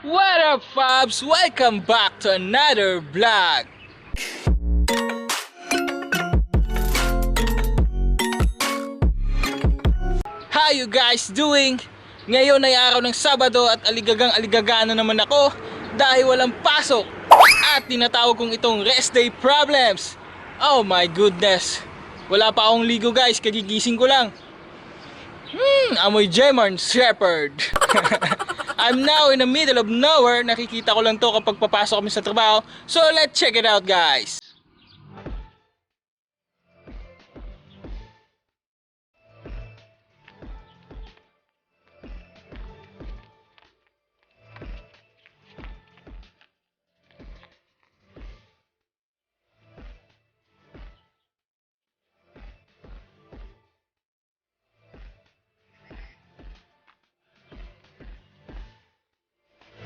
What up, Fabs? Welcome back to another vlog. How you guys doing? Ngayon ay araw ng Sabado at aligagang aligagano naman ako dahil walang pasok at tinatawag kong itong rest day problems. Oh my goodness. Wala pa akong ligo guys, kagigising ko lang. Hmm, amoy German Shepherd. I'm now in the middle of nowhere. Nakikita ko lang to kapag papasok kami sa trabaho. So let's check it out guys.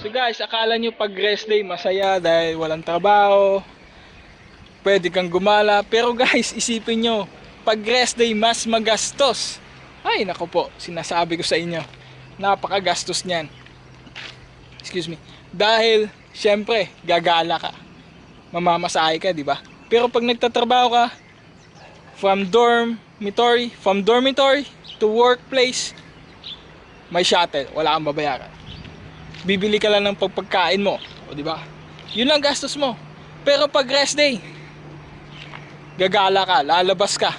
So guys, akala nyo pag rest day masaya dahil walang trabaho, pwede kang gumala. Pero guys, isipin nyo, pag rest day mas magastos. Ay, nako po, sinasabi ko sa inyo, napakagastos niyan. Excuse me. Dahil, syempre, gagala ka. Mamamasahe ka, di ba? Pero pag nagtatrabaho ka, from dormitory, from dormitory to workplace, may shuttle, wala kang babayaran bibili ka lang ng pagpagkain mo. O, di ba? Yun lang gastos mo. Pero pag rest day, gagala ka, lalabas ka.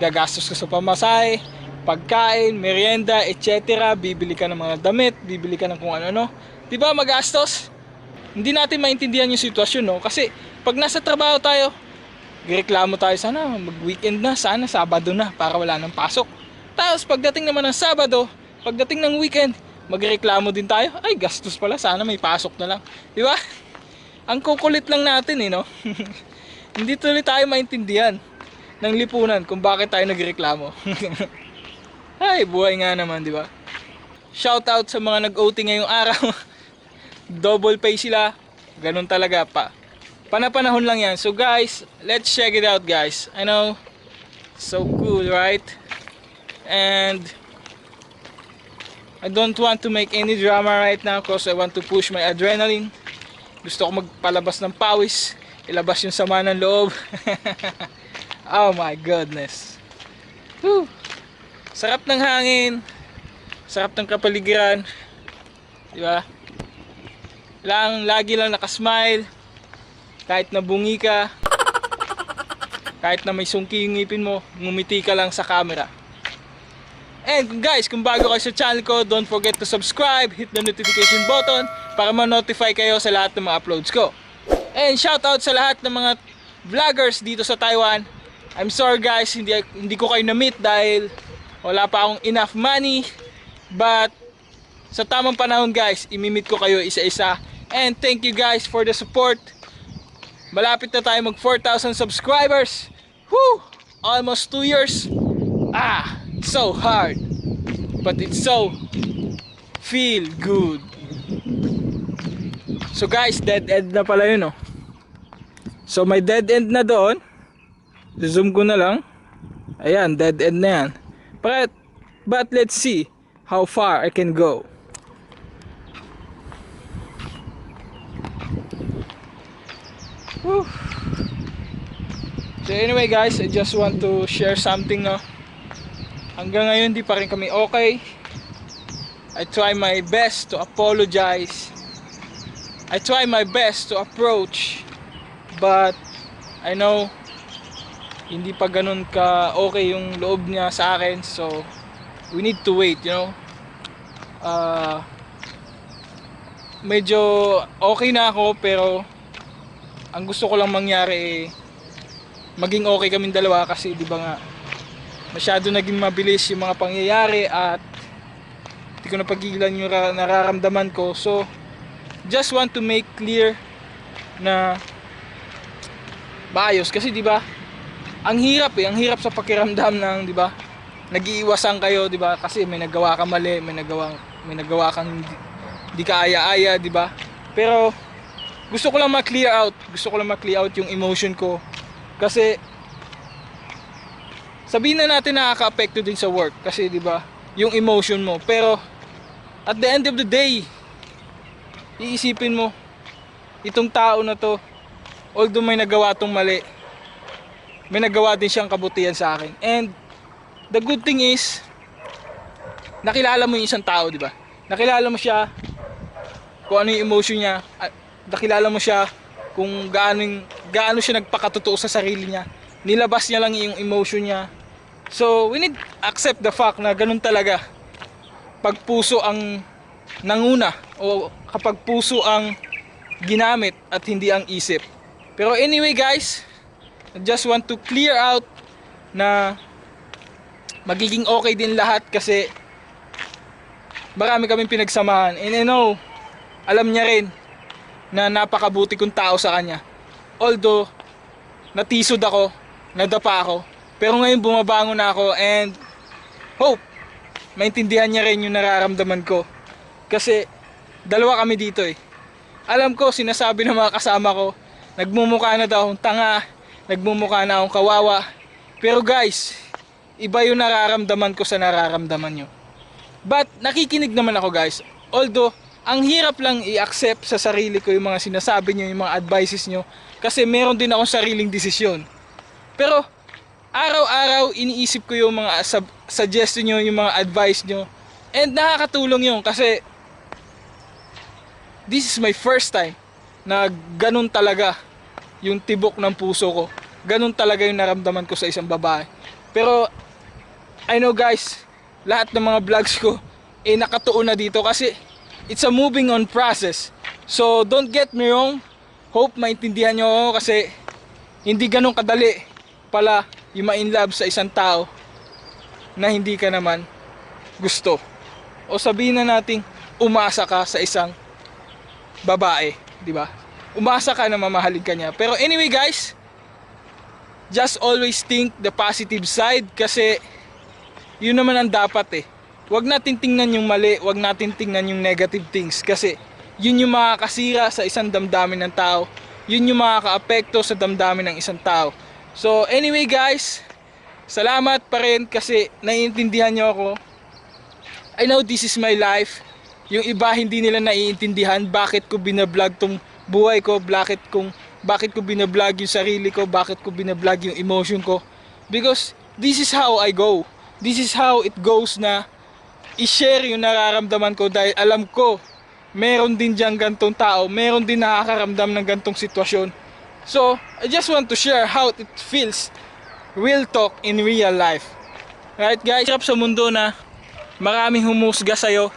Gagastos ka sa pamasahe, pagkain, merienda, etc. Bibili ka ng mga damit, bibili ka ng kung ano-ano. Di ba magastos? Hindi natin maintindihan yung sitwasyon, no? Kasi pag nasa trabaho tayo, reklamo tayo sana mag-weekend na, sana Sabado na para wala nang pasok. Tapos pagdating naman ng Sabado, pagdating ng weekend, magreklamo din tayo. Ay, gastos pala. Sana may pasok na lang. Di ba? Ang kukulit lang natin eh, no? Hindi tuloy tayo maintindihan ng lipunan kung bakit tayo nagreklamo. Ay, buhay nga naman, di ba? Shout out sa mga nag-OT ngayong araw. Double pay sila. Ganun talaga pa. Panapanahon lang yan. So guys, let's check it out guys. I know, so cool, right? And I don't want to make any drama right now because I want to push my adrenaline. Gusto ko magpalabas ng pawis, ilabas yung sama ng loob. oh my goodness. Whew. Sarap ng hangin, sarap ng kapaligiran. Di ba? Lang, lagi lang nakasmile. Kahit nabungi ka, kahit na may sungki ngipin mo, ngumiti ka lang sa camera. And guys, kung bago kayo sa channel ko, don't forget to subscribe, hit the notification button para ma-notify kayo sa lahat ng mga uploads ko. And shoutout sa lahat ng mga vloggers dito sa Taiwan. I'm sorry guys, hindi, hindi ko kayo na-meet dahil wala pa akong enough money. But sa tamang panahon guys, imimit ko kayo isa-isa. And thank you guys for the support. Malapit na tayo mag 4,000 subscribers. Woo! Almost 2 years. Ah, so hard. But it's so feel good. So guys, dead end na pala yun oh. So may dead end na doon. Zoom ko na lang. Ayan, dead end na yan. But, but let's see how far I can go. Whew. So anyway guys, I just want to share something no. Hanggang ngayon di pa rin kami okay. I try my best to apologize. I try my best to approach but I know hindi pa ganun ka okay yung loob niya sa akin so we need to wait, you know. Uh, medyo okay na ako pero ang gusto ko lang mangyari eh, maging okay kaming dalawa kasi di ba nga masyado naging mabilis yung mga pangyayari at hindi ko napagilan yung ra- nararamdaman ko. So just want to make clear na maayos. Kasi di ba ang hirap eh. Ang hirap sa pakiramdam ng di ba nag-iiwasan kayo di ba? Kasi may nagawa ka mali may nagawa may nagawa kang hindi, hindi ka aya-aya di ba? Pero gusto ko lang ma-clear out gusto ko lang ma-clear out yung emotion ko. Kasi sabihin na natin nakaka-apekto din sa work kasi 'di ba yung emotion mo pero at the end of the day iisipin mo, itong tao na to, although may nagawa tong mali, may nagawa din siyang kabutihan sa akin. And the good thing is, nakilala mo yung isang tao, di ba? Nakilala mo siya, kung ano yung emotion niya, nakilala mo siya kung gaano, gaano siya nagpakatotoo sa sarili niya. Nilabas niya lang yung emotion niya. So, we need accept the fact na ganun talaga. Pag puso ang nanguna o kapag puso ang ginamit at hindi ang isip. Pero anyway guys, I just want to clear out na magiging okay din lahat kasi marami kaming pinagsamahan. And I know, alam niya rin na napakabuti kong tao sa kanya. Although, natisod ako, nadapa ako, pero ngayon bumabangon na ako and hope, maintindihan niya rin yung nararamdaman ko. Kasi, dalawa kami dito eh. Alam ko, sinasabi ng mga kasama ko, nagmumukha na daw akong tanga, nagmumukha na akong kawawa. Pero guys, iba yung nararamdaman ko sa nararamdaman nyo. But nakikinig naman ako guys. Although, ang hirap lang i-accept sa sarili ko yung mga sinasabi nyo, yung mga advices nyo. Kasi meron din akong sariling desisyon. Pero, araw-araw iniisip ko yung mga sub- suggestion nyo, yung mga advice nyo. And nakakatulong yun kasi this is my first time na ganun talaga yung tibok ng puso ko. Ganun talaga yung naramdaman ko sa isang babae. Pero, I know guys, lahat ng mga vlogs ko eh nakatuon na dito kasi it's a moving on process. So don't get me wrong. Hope maintindihan nyo ako kasi hindi ganun kadali pala yung ma-in love sa isang tao na hindi ka naman gusto. O sabihin na nating umasa ka sa isang babae, di ba? Umasa ka na mamahalin ka niya. Pero anyway guys, just always think the positive side kasi yun naman ang dapat eh. Huwag natin tingnan yung mali, huwag natin tingnan yung negative things kasi yun yung makakasira sa isang damdamin ng tao. Yun yung makakaapekto sa damdamin ng isang tao. So anyway guys, salamat pa rin kasi naiintindihan nyo ako. I know this is my life. Yung iba hindi nila naiintindihan bakit ko binablog tong buhay ko, bakit kung bakit ko binablog yung sarili ko, bakit ko binablog yung emotion ko. Because this is how I go. This is how it goes na i-share yung nararamdaman ko dahil alam ko meron din diyang gantong tao, meron din nakakaramdam ng gantong sitwasyon. So, I just want to share how it feels real talk in real life. Right guys, hirap sa mundo na maraming humusga sa'yo,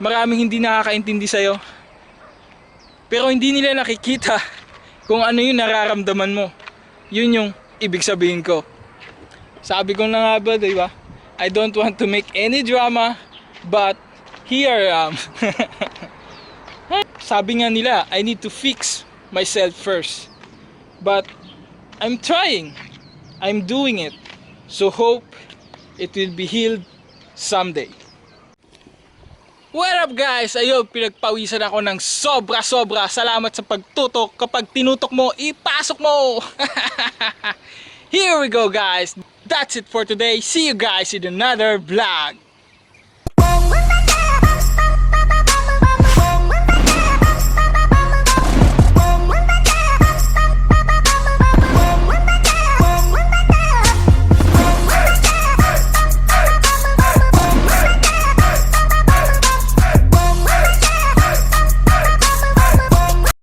maraming hindi nakakaintindi sa'yo, pero hindi nila nakikita kung ano yung nararamdaman mo. Yun yung ibig sabihin ko. Sabi ko na nga ba, di ba? I don't want to make any drama, but here I am. Sabi nga nila, I need to fix myself first. But I'm trying. I'm doing it. So hope it will be healed someday. What up guys? Ayun, pinagpawisan ako ng sobra-sobra. Salamat sa pagtutok. Kapag tinutok mo, ipasok mo! Here we go guys. That's it for today. See you guys in another vlog.